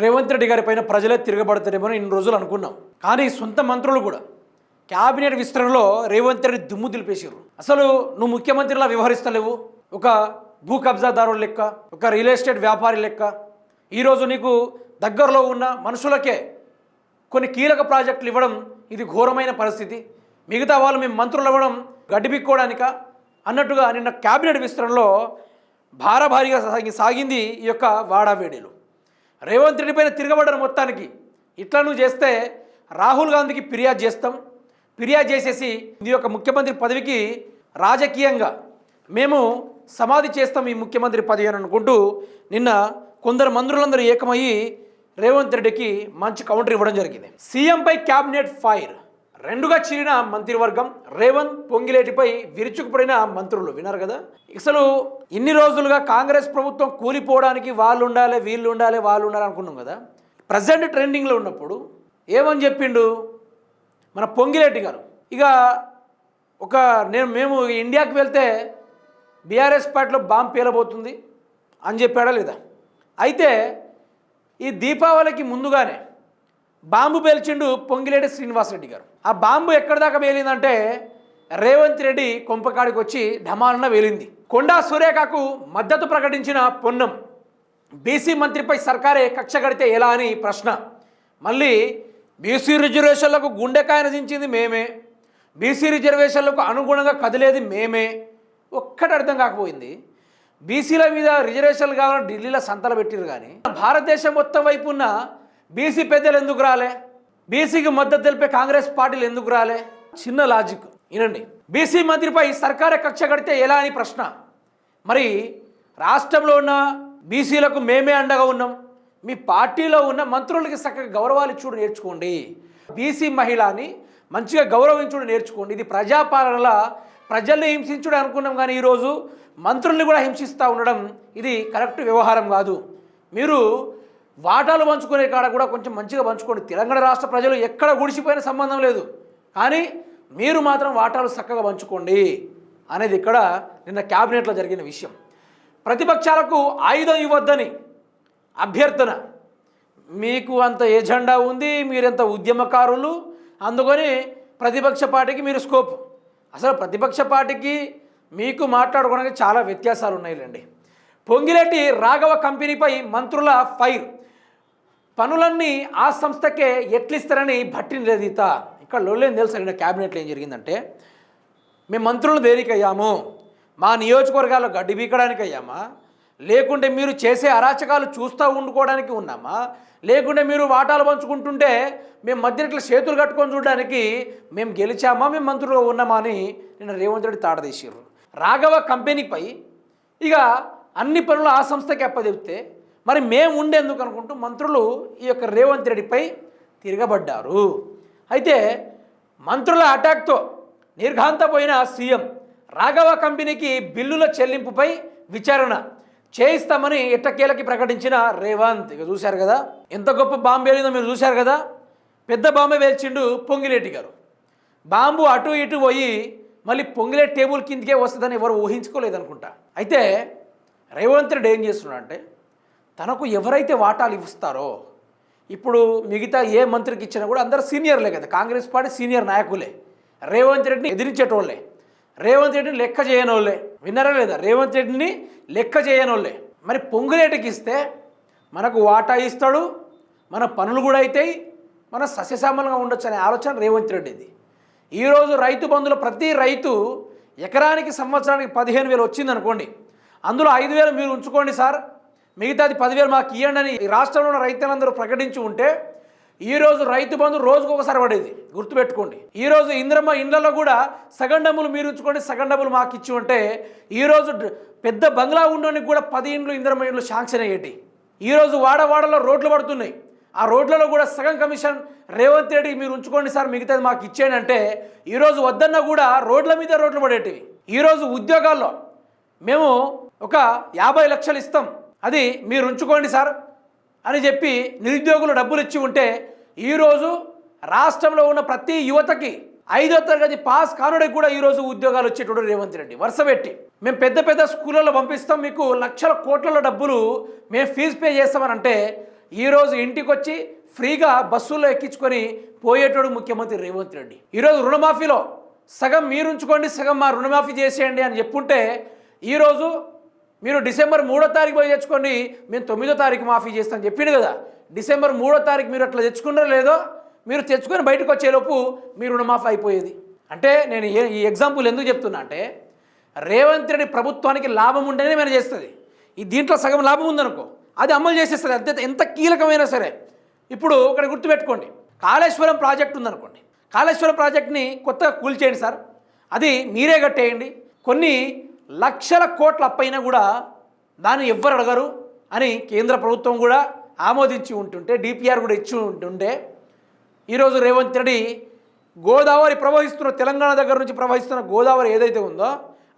రేవంత్ రెడ్డి గారి పైన ప్రజలే తిరగబడతారేమో అని ఇన్ని రోజులు అనుకున్నాం. కానీ సొంత మంత్రులు కూడా క్యాబినెట్ విస్తరణలో రేవంత్ రెడ్డి దుమ్ము దులిపేసారు అసలు నువ్వు ముఖ్యమంత్రిలా వ్యవహరిస్తలేవు. ఒక భూ కబ్జాదారుల లెక్క ఒక రియల్ ఎస్టేట్ వ్యాపారి లెక్క. ఈరోజు నీకు దగ్గరలో ఉన్న మనుషులకే కొన్ని కీలక ప్రాజెక్టులు ఇవ్వడం ఇది ఘోరమైన పరిస్థితి. మిగతా వాళ్ళు మేము మంత్రులు ఇవ్వడం గడ్డిపిక్కోవడానిక అన్నట్టుగా నిన్న క్యాబినెట్ విస్తరణలో భారభారీగా సాగి సాగింది ఈ యొక్క వాడావేడీలు. రేవంత్ రెడ్డి పైన తిరగబడ్డారు మొత్తానికి. ఇట్లా నువ్వు చేస్తే రాహుల్ గాంధీకి ఫిర్యాదు చేస్తాం. ఫిర్యాదు చేసేసి నీ యొక్క ముఖ్యమంత్రి పదవికి రాజకీయంగా మేము సమాధి చేస్తాం ఈ ముఖ్యమంత్రి పదవి అని అనుకుంటూ నిన్న కొందరు మంత్రులందరూ ఏకమయ్యి రేవంత్ రెడ్డికి మంచి కౌంటర్ ఇవ్వడం జరిగింది. సీఎంపై క్యాబినెట్ ఫైర్. రెండుగా చీరిన మంత్రివర్గం రేవంత్ పొంగిలేటిపై విరుచుకుపడిన మంత్రులు విన్నారు కదా? అసలు ఇన్ని రోజులుగా కాంగ్రెస్ ప్రభుత్వం కూలిపోవడానికి వాళ్ళు ఉండాలి వీళ్ళు ఉండాలి వాళ్ళు ఉండాలి అనుకున్నాం కదా? ప్రజెంట్ ట్రెండింగ్లో ఉన్నప్పుడు ఏమని చెప్పిండు మన పొంగిరెడ్డి గారు? ఇక ఒక నేను మేము ఇండియాకి వెళ్తే బీఆర్ఎస్ పార్టీలో బాంబ్ పేలబోతుంది అని చెప్పాడా లేదా? అయితే ఈ దీపావళికి ముందుగానే బాంబు పేల్చిండు పొంగిలేటి శ్రీనివాసరెడ్డి గారు. ఆ బాంబు ఎక్కడి దాకా పేలిందంటే రేవంత్ రెడ్డి కొంపకాడికి వచ్చి ఢమాలన వేలింది. కొండా సురేఖకు మద్దతు ప్రకటించిన పొన్నం బీసీ మంత్రిపై సర్కారే కక్ష కడితే ఎలా అని ప్రశ్న. మళ్ళీ బీసీ రిజర్వేషన్లకు గుండెకాయన దించింది మేమే. బీసీ రిజర్వేషన్లకు అనుగుణంగా కదిలేది మేమే. ఒక్కటి అర్థం కాకపోయింది. బీసీల మీద రిజర్వేషన్లు కావాలని ఢిల్లీలో సంతలు పెట్టిరు కానీ భారతదేశం మొత్తం వైపు ఉన్న బీసీ పెద్దలు ఎందుకు రాలే? బీసీకి మద్దతు తెలిపే కాంగ్రెస్ పార్టీలు ఎందుకు రాలే? చిన్న లాజిక్. వినండి. బీసీ మంత్రిపై సర్కార కక్ష కడితే ఎలా అని ప్రశ్న. మరి రాష్ట్రంలో ఉన్న బీసీలకు మేమే అండగా ఉన్నాం. మీ పార్టీలో ఉన్న మంత్రులకి చక్కగా గౌరవాలు ఇచ్చుడు నేర్చుకోండి. బీసీ మహిళని మంచిగా గౌరవించుడు నేర్చుకోండి. ఇది ప్రజాపాలనలా ప్రజల్ని హింసించుడు అనుకున్నాం కానీ ఈరోజు మంత్రుల్ని కూడా హింసిస్తూ ఉండడం ఇది కరెక్ట్ వ్యవహారం కాదు. మీరు వాటాలు పంచుకునే కాడ కూడా కొంచెం మంచిగా పంచుకోండి. తెలంగాణ రాష్ట్ర ప్రజలు ఎక్కడ గుడిసిపోయిన సంబంధం లేదు. కానీ మీరు మాత్రం వాటాలు చక్కగా పంచుకోండి అనేది ఇక్కడ నిన్న క్యాబినెట్లో జరిగిన విషయం. ప్రతిపక్షాలకు ఆయుధం ఇవ్వద్దని అభ్యర్థన. మీకు అంత ఎజెండా ఉంది మీరెంత ఉద్యమకారులు అందుకని ప్రతిపక్ష పార్టీకి మీరు స్కోప్. అసలు ప్రతిపక్ష పార్టీకి మీకు మాట్లాడుకోవడానికి చాలా వ్యత్యాసాలు ఉన్నాయిలేండి పొంగిరెడ్డి రాఘవ కంపెనీపై మంత్రుల ఫైర్. పనులన్నీ ఆ సంస్థకే ఎట్లిస్తారని భట్టి నిలదీత ఇక్కడ లొల్లేం తెలుసు నిన్న క్యాబినెట్లో ఏం జరిగిందంటే మేము మంత్రులు దేనికయ్యాము? మా నియోజకవర్గాల్లో గడ్డి బీకడానికి అయ్యామా లేకుంటే మీరు చేసే అరాచకాలు చూస్తూ ఉండుకోవడానికి ఉన్నామా? లేకుంటే మీరు వాటాలు పంచుకుంటుంటే మేము మధ్య ఇట్లా చేతులు కట్టుకొని చూడడానికి మేము గెలిచామా? మేము మంత్రులుగా ఉన్నామా? అని నిన్న రేవంత్ రెడ్డి తాడదీసారు రాఘవ కంపెనీపై ఇక అన్ని పనులు ఆ సంస్థకి అప్పచెప్తే మరి మేము ఉండేందుకు అనుకుంటూ మంత్రులు ఈ యొక్క రేవంత్ రెడ్డిపై తిరగబడ్డారు. అయితే మంత్రుల అటాక్తో నిర్ఘాంతపోయిన సీఎం రాఘవ కంపెనీకి బిల్లుల చెల్లింపుపై విచారణ చేయిస్తామని ఎట్టకేలకి ప్రకటించిన రేవంత్. ఇక చూశారు కదా ఎంత గొప్ప బాంబు వేలిందో మీరు చూశారు కదా పెద్ద బాంబే వేల్చిండు పొంగిరెడ్డి గారు. బాంబు అటు ఇటు పోయి మళ్ళీ పొంగిలే టేబుల్ కిందకే వస్తుందని ఎవరు ఊహించుకోలేదనుకుంటా. అయితే రేవంత్ రెడ్డి ఏం చేస్తున్నాడంటే తనకు ఎవరైతే వాటాలు ఇస్తారో ఇప్పుడు మిగతా ఏ మంత్రికి ఇచ్చినా కూడా అందరు సీనియర్లే కదా. కాంగ్రెస్ పార్టీ సీనియర్ నాయకులే. రేవంత్ రెడ్డిని ఎదిరించేటోళ్ళే. రేవంత్ రెడ్డిని లెక్క చేయనోళ్ళే. విన్నారా లేదా? రేవంత్ రెడ్డిని లెక్క చేయనోళ్ళే. మరి పొంగులేటికి ఇస్తే మనకు వాటా ఇస్తాడు మన పనులు కూడా అవుతాయి మన సస్యశామలంగా ఉండొచ్చు అనే ఆలోచన రేవంత్ రెడ్డిది. ఈరోజు రైతు బంధువులు ప్రతి రైతు ఎకరానికి సంవత్సరానికి పదిహేను వేలు వచ్చింది అనుకోండి అందులో ఐదు వేలు మీరు ఉంచుకోండి సార్. మిగతాది పదివేలు మాకు ఇవ్వండి అని రాష్ట్రంలో ఉన్న రైతులందరూ ప్రకటించి ఉంటే ఈరోజు రైతు బంధు రోజుకు ఒకసారి పడేది. గుర్తుపెట్టుకోండి. ఈరోజు ఇంద్రమ్మ ఇండ్లలో కూడా సగం డబ్బులు మీరు ఉంచుకోండి సగం డబ్బులు మాకు ఇచ్చి ఉంటే ఈరోజు పెద్ద బంగ్లా ఉండడానికి కూడా పది ఇండ్లు ఇంద్రమ్మ ఇండ్లు శాంక్షన్ అయ్యేటి. ఈరోజు వాడవాడలో రోడ్లు పడుతున్నాయి. ఆ రోడ్లలో కూడా సగం కమిషన్ రేవంత్ రెడ్డి మీరు ఉంచుకోండి సార్ మిగతాది మాకు ఇచ్చేయండి అంటే ఈరోజు వద్దన్నా కూడా రోడ్ల మీద రోడ్లు పడేటివి. ఈరోజు ఉద్యోగాల్లో మేము ఒక యాభై లక్షలు ఇస్తాం. అది మీరు ఉంచుకోండి సార్ అని చెప్పి నిరుద్యోగులు డబ్బులు ఇచ్చి ఉంటే ఈరోజు రాష్ట్రంలో ఉన్న ప్రతి యువతకి ఐదో తరగతి పాస్ కానుడికి కూడా ఈరోజు ఉద్యోగాలు వచ్చేటోడు రేవంత్ రెడ్డి వరుస పెట్టి. మేము పెద్ద పెద్ద స్కూళ్ళలో పంపిస్తాం మీకు లక్షల కోట్ల డబ్బులు మేము ఫీజు పే చేస్తామని అంటే ఈరోజు ఇంటికి వచ్చి ఫ్రీగా బస్సుల్లో ఎక్కించుకొని పోయేటోడు ముఖ్యమంత్రి రేవంత్ రెడ్డి. ఈరోజు రుణమాఫీలో సగం మీరు ఉంచుకోండి సగం మా రుణమాఫీ చేసేయండి అని చెప్పుంటే ఈరోజు మీరు డిసెంబర్ మూడో తారీఖు పోయి తెచ్చుకోండి మేము తొమ్మిదో తారీఖు మాఫీ చేస్తాం చెప్పిండు కదా. డిసెంబర్ మూడో తారీఖు మీరు అట్లా తెచ్చుకున్నారో లేదో మీరు తెచ్చుకొని బయటకు వచ్చేలోపు మీ రుణమాఫీ అయిపోయేది. అంటే నేను ఈ ఎగ్జాంపుల్ ఎందుకు చెప్తున్నా అంటే రేవంత్ రెడ్డి ప్రభుత్వానికి లాభం ఉంటేనే మేము చేస్తుంది. ఈ దీంట్లో సగం లాభం ఉందనుకో అది అమలు చేసేస్తుంది. అంతే ఎంత కీలకమైనా సరే. ఇప్పుడు ఇక్కడ గుర్తుపెట్టుకోండి. కాళేశ్వరం ప్రాజెక్ట్ ఉందనుకోండి. కాళేశ్వరం ప్రాజెక్ట్ని కొత్తగా కూల్చేయండి సార్. అది మీరే కట్టేయండి. కొన్ని లక్షల కోట్ల అప్పైనా కూడా దాన్ని ఎవ్వరు అడగరు అని కేంద్ర ప్రభుత్వం కూడా ఆమోదించి ఉంటుంటే డిపిఆర్ కూడా ఇచ్చి ఉంటుంటే ఈరోజు రేవంత్ రెడ్డి గోదావరి ప్రవహిస్తున్న తెలంగాణ దగ్గర నుంచి ప్రవహిస్తున్న గోదావరి ఏదైతే ఉందో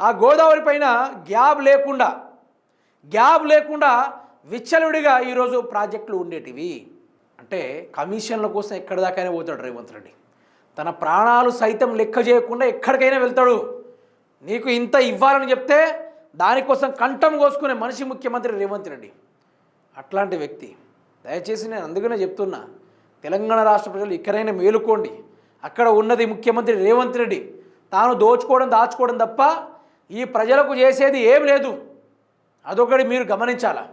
ఆ గోదావరి పైన గ్యాప్ లేకుండా గ్యాప్ లేకుండా విచ్చలవిడిగా ఈరోజు ప్రాజెక్టులు ఉండేటివి. అంటే కమిషన్ల కోసం ఎక్కడి దాకైనా పోతాడు రేవంత్ రెడ్డి. తన ప్రాణాలు సైతం లెక్క చేయకుండా ఎక్కడికైనా వెళ్తాడు. నీకు ఇంత ఇవ్వాలని చెప్తే దానికోసం కంఠం కోసుకునే మనిషి ముఖ్యమంత్రి రేవంత్ రెడ్డి. అట్లాంటి వ్యక్తి. దయచేసి నేను అందుకనే చెప్తున్నా తెలంగాణ రాష్ట్ర ప్రజలు ఇక్కడైనా మేలుకోండి. అక్కడ ఉన్నది ముఖ్యమంత్రి రేవంత్ రెడ్డి. తాను దోచుకోవడం దాచుకోవడం తప్ప ఈ ప్రజలకు చేసేది ఏం లేదు. అదొకటి మీరు గమనించాలా?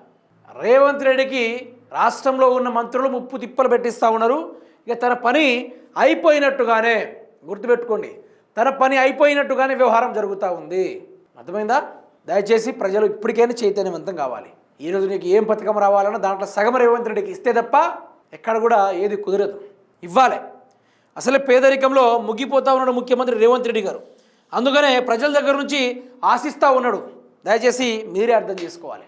రేవంత్ రెడ్డికి రాష్ట్రంలో ఉన్న మంత్రులు ముప్పు తిప్పలు పెట్టిస్తూ ఉన్నారు. ఇక తన పని అయిపోయినట్టుగానే గుర్తుపెట్టుకోండి. తన పని అయిపోయినట్టుగానే వ్యవహారం జరుగుతూ ఉంది. అర్థమైందా? దయచేసి ప్రజలు ఇప్పటికైనా చైతన్యవంతం కావాలి. ఈరోజు నీకు ఏం పథకం రావాలన్నా దాంట్లో సగం రేవంత్ రెడ్డికి ఇస్తే తప్ప ఎక్కడ కూడా ఏది కుదరదు. ఇవ్వాలి. అసలే పేదరికంలో ముగ్గిపోతా ఉన్నాడు ముఖ్యమంత్రి రేవంత్ రెడ్డి గారు. అందుకనే ప్రజల దగ్గర నుంచి ఆశిస్తూ ఉన్నాడు. దయచేసి మీరే అర్థం చేసుకోవాలి.